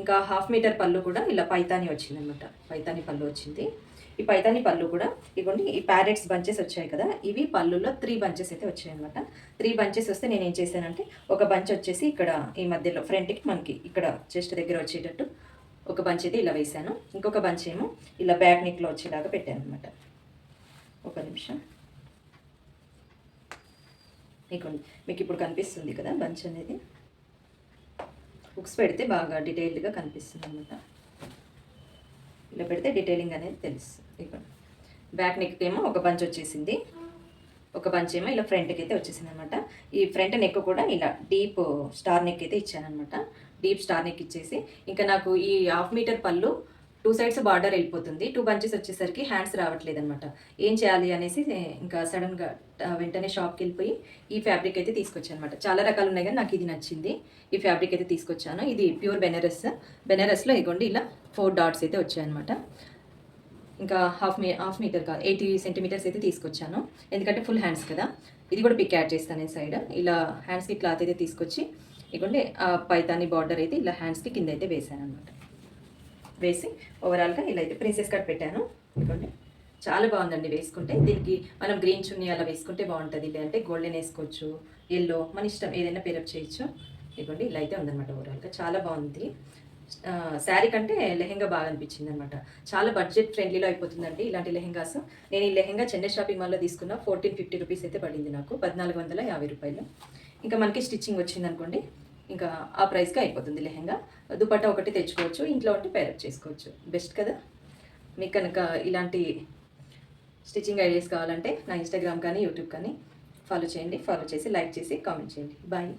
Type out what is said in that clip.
ఇంకా half metre పళ్ళు కూడా ఇలా పైతాని వచ్చింది అనమాట పైతాని పళ్ళు వచ్చింది. ఈ పైతాని పళ్ళు కూడా ఇవ్వండి ఈ ప్యారెట్స్ బంచెస్ వచ్చాయి కదా ఇవి పళ్ళులో త్రీ బంచెస్ అయితే వచ్చాయి అనమాట త్రీ బంచెస్ వస్తే నేను ఏం చేశానంటే ఒక బంచ్ వచ్చేసి ఇక్కడ ఈ మధ్యలో ఫ్రంట్కి మనకి ఇక్కడ చెస్ట్ దగ్గర వచ్చేటట్టు ఒక బంచ్ అయితే ఇలా వేసాను ఇంకొక బంచ్ ఏమో ఇలా బ్యాక్ నెక్లో వచ్చేలాగా పెట్టాను అనమాట ఒక నిమిషం. మీకు మీకు ఇప్పుడు కనిపిస్తుంది కదా బంచ్ అనేది. బుక్స్ పెడితే బాగా డీటెయిల్డ్గా కనిపిస్తుంది అనమాట ఇలా పెడితే డీటెయిలింగ్ అనేది తెలుస్తుంది. ఇక్కడ బ్యాక్ నెక్ ఏమో ఒక బంచ్ వచ్చేసింది. ఒక బంచ్ ఏమో ఇలా ఫ్రంట్కి అయితే వచ్చేసింది అనమాట ఈ ఫ్రంట్ నెక్ కూడా ఇలా డీప్ స్టార్ నెక్ అయితే ఇచ్చానమాట డీప్ స్టార్ నెక్ ఇచ్చేసి ఇంకా నాకు ఈ హాఫ్ మీటర్ పళ్ళు టూ సైడ్స్ బార్డర్ వెళ్ళిపోతుంది. టూ బంచెస్ వచ్చేసరికి హ్యాండ్స్ రావట్లేదు అనమాట ఏం చేయాలి అనేసి ఇంకా సడన్గా వెంటనే షాప్కి వెళ్ళిపోయి ఈ ఫ్యాబ్రిక్ అయితే తీసుకొచ్చాను అనమాట చాలా రకాలు ఉన్నాయి కానీ నాకు ఇది నచ్చింది. ఈ ఫ్యాబ్రిక్ అయితే తీసుకొచ్చాను. ఇది ప్యూర్ బెనారస్. బెనారస్లో ఇగోండి ఇలా ఫోర్ డాట్స్ అయితే వచ్చాయన్నమాట. ఇంకా హాఫ్ మీ హాఫ్ మీటర్ కాదు ఎయిటీ సెంటీమీటర్స్ అయితే తీసుకొచ్చాను. ఎందుకంటే ఫుల్ హ్యాండ్స్ కదా. ఇది కూడా పిక్ యాడ్ చేస్తాను ఈ సైడ్. ఇలా హ్యాండ్స్కి క్లాత్ అయితే తీసుకొచ్చి ఇగోండి ఆ పైతాని బార్డర్ అయితే ఇలా హ్యాండ్స్కి కింద అయితే వేసాను అనమాట వేసి ఓవరాల్గా ఇలా అయితే ప్రిన్సెస్ కట్ పెట్టాను. ఇదిగోండి. చాలా బాగుందండి వేసుకుంటే. దీనికి మనం గ్రీన్ చున్నీ అలా వేసుకుంటే బాగుంటుంది. లేదంటే గోల్డెన్ వేసుకోవచ్చు ఎల్లో మన ఇష్టం ఏదైనా పేరప్ చేయొచ్చు. ఇదిగోండి ఇలా అయితే ఉందన్నమాట ఓవరాల్గా. చాలా బాగుంది. శారీ కంటే లెహెంగా బాగా అనిపించింది అనమాట చాలా బడ్జెట్ ఫ్రెండ్లీలో అయిపోతుందండి ఇలాంటి లెహెంగాస్. నేను ఈ లెహెంగా చెన్నై షాపింగ్ మాల్లో తీసుకున్న ఫోర్టీన్ ఫిఫ్టీ రూపీస్ అయితే పడింది నాకు. పద్నాలుగు వందల యాభై రూపాయలు. ఇంకా మనకి స్టిచ్చింగ్ వచ్చింది అనుకోండి ఇంకా ఆ ప్రైస్కి అయిపోతుంది లెహెంగా. దుపట్టా ఒకటి తెచ్చుకోవచ్చు ఇంట్లో ఉంటే పేరప్ చేసుకోవచ్చు. బెస్ట్ కదా? మీకు కనుక ఇలాంటి స్టిచ్చింగ్ ఐడియాస్ కావాలంటే నా ఇన్స్టాగ్రామ్ కానీ యూట్యూబ్ కానీ ఫాలో చేయండి. ఫాలో చేసి లైక్ చేసి కామెంట్ చేయండి. బాయ్